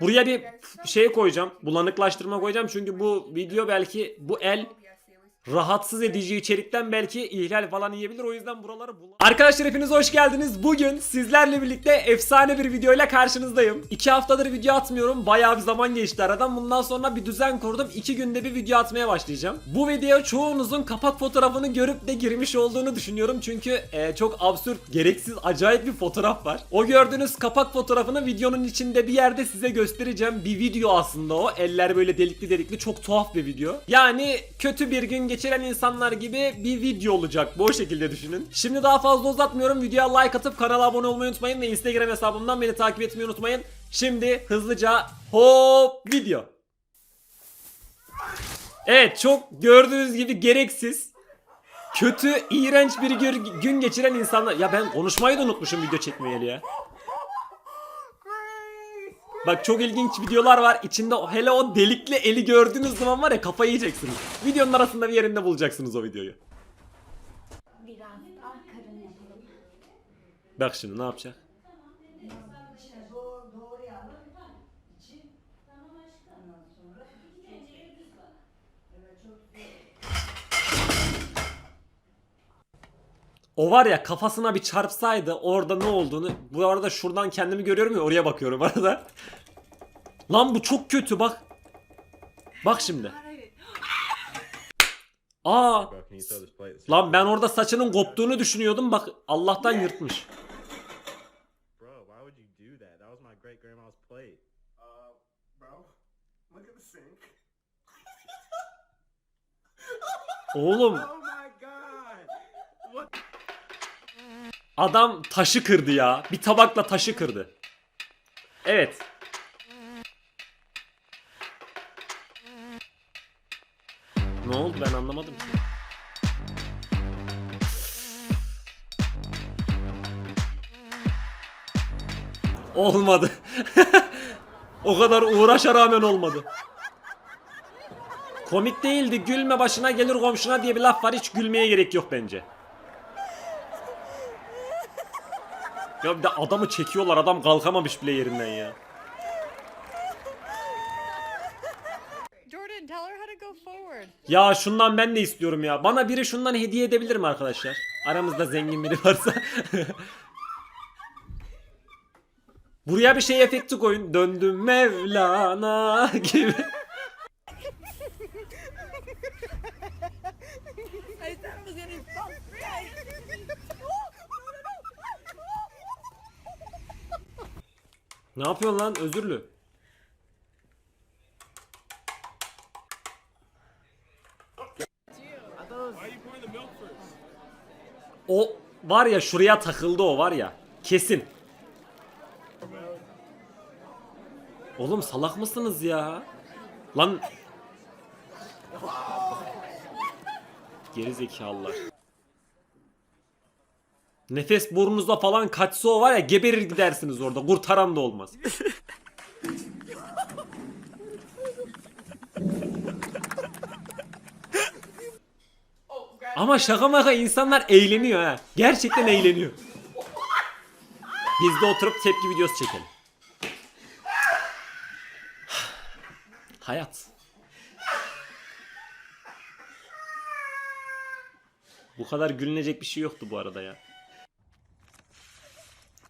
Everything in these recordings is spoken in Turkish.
Buraya bir şey koyacağım. Bulanıklaştırma koyacağım. Çünkü bu video belki bu el rahatsız edici içerikten belki ihlal falan yiyebilir. O yüzden buraları bulan... Arkadaşlar hepiniz hoş geldiniz. Bugün sizlerle birlikte efsane bir videoyla karşınızdayım. İki haftadır video atmıyorum. Bayağı bir zaman geçti aradan. Bundan sonra bir düzen kurdum. İki günde bir video atmaya başlayacağım. Bu video çoğunuzun kapak fotoğrafını görüp de girmiş olduğunu düşünüyorum. Çünkü e, çok absürt, gereksiz, acayip bir fotoğraf var. O gördüğünüz kapak fotoğrafını videonun içinde bir yerde size göstereceğim. Bir video aslında o. Eller böyle delikli delikli çok tuhaf bir video. Yani kötü bir gün geçiren insanlar gibi bir video olacak. Bu şekilde düşünün. Şimdi daha fazla uzatmıyorum. Videoya like atıp kanala abone olmayı unutmayın ve Instagram hesabımdan beni takip etmeyi unutmayın. Şimdi hızlıca hop video. Evet çok gördüğünüz gibi gereksiz kötü, iğrenç bir gün geçiren insanlar. Ya ben konuşmayı da unutmuşum video çekmeyeli ya. Bak çok ilginç videolar var. İçinde hele o delikli eli gördüğünüz zaman var ya kafayı yiyeceksiniz. Videonun arasında bir yerinde bulacaksınız o videoyu. Biraz daha karın yapalım. Bak şimdi ne yapacak? O var ya kafasına bir çarpsaydı orada ne olduğunu bu arada şuradan kendimi görüyorum ya oraya bakıyorum arada. Lan bu çok kötü bak. Bak şimdi. Aa lan ben orada saçının koptuğunu düşünüyordum bak Allah'tan yırtmış. Bro, adam taşı kırdı ya. Bir tabakla taşı kırdı. Evet. Ne oldu ben anlamadım. Olmadı. o kadar uğraşa rağmen olmadı. Komik değildi. Gülme başına gelir komşuna diye bir laf var. Hiç gülmeye gerek yok bence. Ya bir de adamı çekiyorlar. Adam kalkamamış bile yerinden ya. Ya şundan ben de istiyorum ya. Bana biri şundan hediye edebilir mi arkadaşlar? Aramızda zengin biri varsa. Buraya bir şey efekti koyun. Döndüm Mevlana gibi. I thought it was gonna fall Ne yapıyorsun lan özürlü? O var ya şuraya takıldı o var ya. Kesin. Oğlum salak mısınız ya? Lan Geri zekalılar. Nefes burnunuza falan kaçsa o var ya geberir gidersiniz orada. Kurtaran da olmaz. Ama şaka maka insanlar eğleniyor ha. Gerçekten eğleniyor. Biz de oturup tepki videosu çekelim. Hayat. Bu kadar gülünecek bir şey yoktu bu arada ya.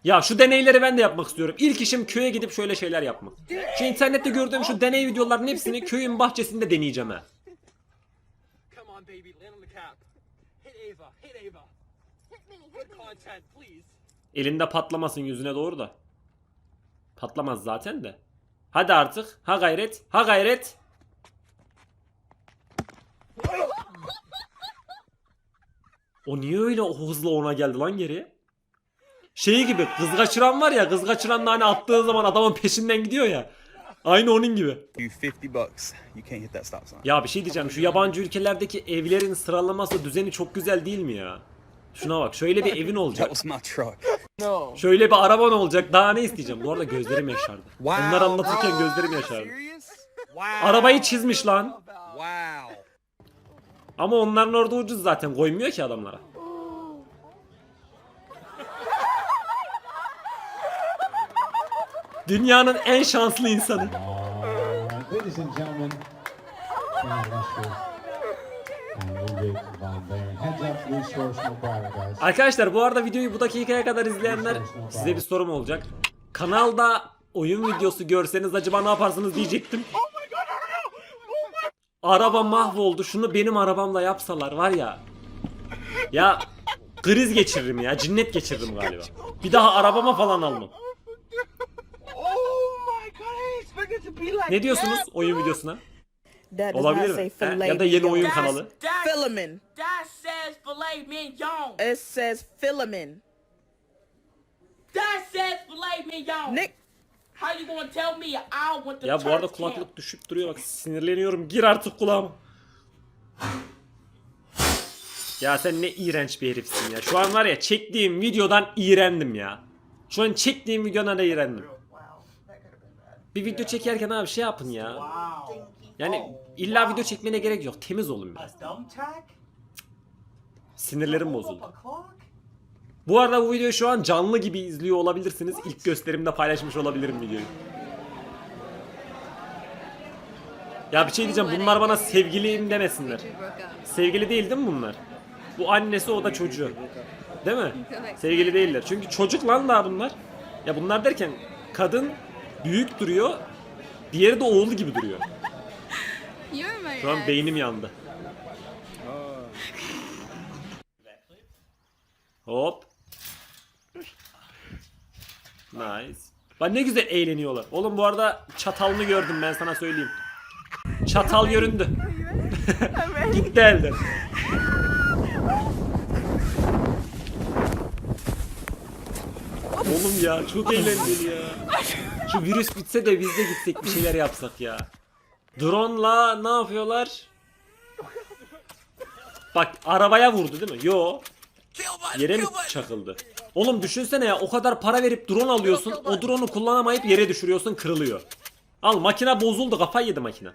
Ya şu deneyleri ben de yapmak istiyorum. İlk işim köye gidip şöyle şeyler yapmak. Şu internette gördüğüm şu deney videolarının hepsini köyün bahçesinde deneyeceğim ha. Elinde patlamasın yüzüne doğru da. Patlamaz zaten de. Hadi artık. Ha gayret. Ha gayret. O niye öyle o hızla ona geldi lan geri? Şeyi gibi kız kaçıran var ya kız kaçıran hani attığı zaman adamın peşinden gidiyor ya. Aynı onun gibi. you 50 bucks. You can't hit that stop sign. Ya bir şey diyeceğim şu yabancı ülkelerdeki evlerin sıralaması düzeni çok güzel değil mi ya? Şuna bak şöyle bir evin olacak. Şöyle bir araban olacak daha ne isteyeceğim? Bu arada gözlerim yaşardı. Wow, Bunları anlatırken gözlerim yaşardı. Arabayı çizmiş lan. Ama onların orada ucuz zaten koymuyor ki adamlara. Dünyanın en şanslı insanı. Ladies and gentlemen. Arkadaşlar bu arada videoyu bu dakikaya kadar izleyenler size bir sorum olacak. Kanalda oyun videosu görseniz acaba ne yaparsınız diyecektim. Araba mahvoldu. Şunu benim arabamla yapsalar var ya. Ya kriz geçiririm ya. Cinnet geçiririm galiba. Bir daha arabama falan almam. Ne diyorsunuz oyun videosuna? That does Olabilir not say mi? He? filet Ya da yeni oyun kanalı. Filamin. That says filet mignon. It says filamin. That says filet mignon. Nick, How you gonna tell me I want the Ya bu arada church kulaklık camp? düşüp duruyor bak sinirleniyorum. Gir artık kulağıma. Ya sen ne iğrenç bir herifsin ya. Şu an var ya çektiğim videodan iğrendim ya. Şu an çektiğim videodan da iğrendim. Bir video çekerken abi şey yapın ya. Yani illa video çekmene gerek yok. Temiz olun biraz. Sinirlerim bozuldu. Bu arada bu videoyu şu an canlı gibi izliyor olabilirsiniz. İlk gösterimde paylaşmış olabilirim videoyu. Ya bir şey diyeceğim bunlar bana sevgiliyim demesinler. Sevgili değil değil mi bunlar? Bu annesi o da çocuğu. Değil mi? Sevgili değiller. Çünkü çocuk lan daha bunlar. Ya bunlar derken kadın büyük duruyor. Diğeri de oğlu gibi duruyor. Şu an beynim yandı. Hop. Nice. Bak ne güzel eğleniyorlar. Oğlum bu arada çatalını gördüm ben sana söyleyeyim. Çatal göründü. Gitti elden. Oğlum ya çok eğlenceli ya. Şu virüs bitse de biz de gitsek bir şeyler yapsak ya. Drone'la ne yapıyorlar? Bak arabaya vurdu değil mi? Yo. Yere mi çakıldı? Oğlum düşünsene ya o kadar para verip drone alıyorsun. O drone'u kullanamayıp yere düşürüyorsun kırılıyor. Al makine bozuldu kafayı yedi makine.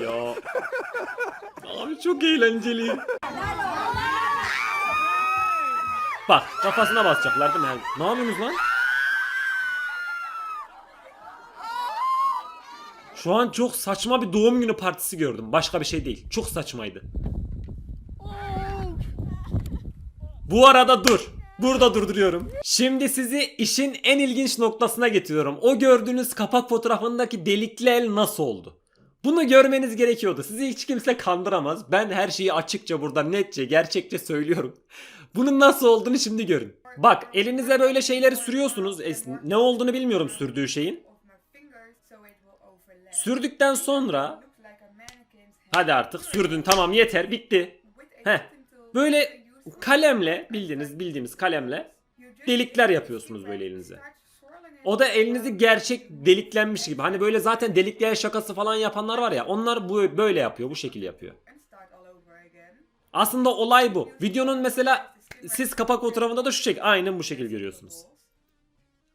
ya. Abi çok eğlenceli. Bak kafasına basacaklar değil mi? Ne yapıyorsunuz lan? Şu an çok saçma bir doğum günü partisi gördüm. Başka bir şey değil. Çok saçmaydı. Bu arada dur. Burada durduruyorum. Şimdi sizi işin en ilginç noktasına getiriyorum. O gördüğünüz kapak fotoğrafındaki delikli el nasıl oldu? Bunu görmeniz gerekiyordu. Sizi hiç kimse kandıramaz. Ben her şeyi açıkça burada netçe, gerçekçe söylüyorum. Bunun nasıl olduğunu şimdi görün. Bak elinize böyle şeyleri sürüyorsunuz. Es- Ne olduğunu bilmiyorum sürdüğü şeyin. Sürdükten sonra hadi artık sürdün tamam yeter bitti. Heh. Böyle kalemle bildiğiniz bildiğimiz kalemle delikler yapıyorsunuz böyle elinize. O da elinizi gerçek deliklenmiş gibi. Hani böyle zaten delikleyen şakası falan yapanlar var ya. Onlar bu böyle yapıyor, bu şekil yapıyor. Aslında olay bu. Videonun mesela siz kapak fotoğrafında da şu şekil aynen bu şekil görüyorsunuz.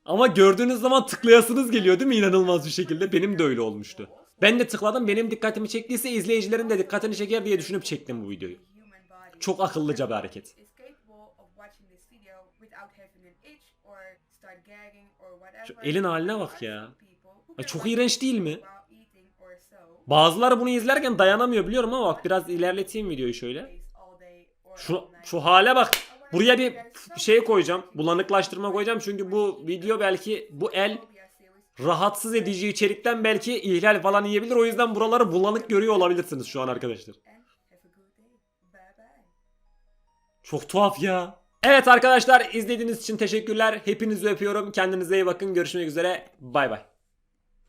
Ama gördüğünüz zaman tıklayasınız geliyor değil mi inanılmaz bir şekilde? Benim de öyle olmuştu. Ben de tıkladım benim dikkatimi çektiyse izleyicilerin de dikkatini çeker diye düşünüp çektim bu videoyu. Çok akıllıca bir hareket. Şu elin haline bak ya. Ay çok iğrenç değil mi? Bazıları bunu izlerken dayanamıyor biliyorum ama bak biraz ilerleteyim videoyu şöyle. Şu şu hale bak. Buraya bir şey koyacağım. Bulanıklaştırma koyacağım çünkü bu video belki bu el rahatsız edici içerikten belki ihlal falan yiyebilir. O yüzden buraları bulanık görüyor olabilirsiniz şu an arkadaşlar. Çok tuhaf ya. Evet arkadaşlar izlediğiniz için teşekkürler. Hepinizi öpüyorum. Kendinize iyi bakın. Görüşmek üzere. Bay bay.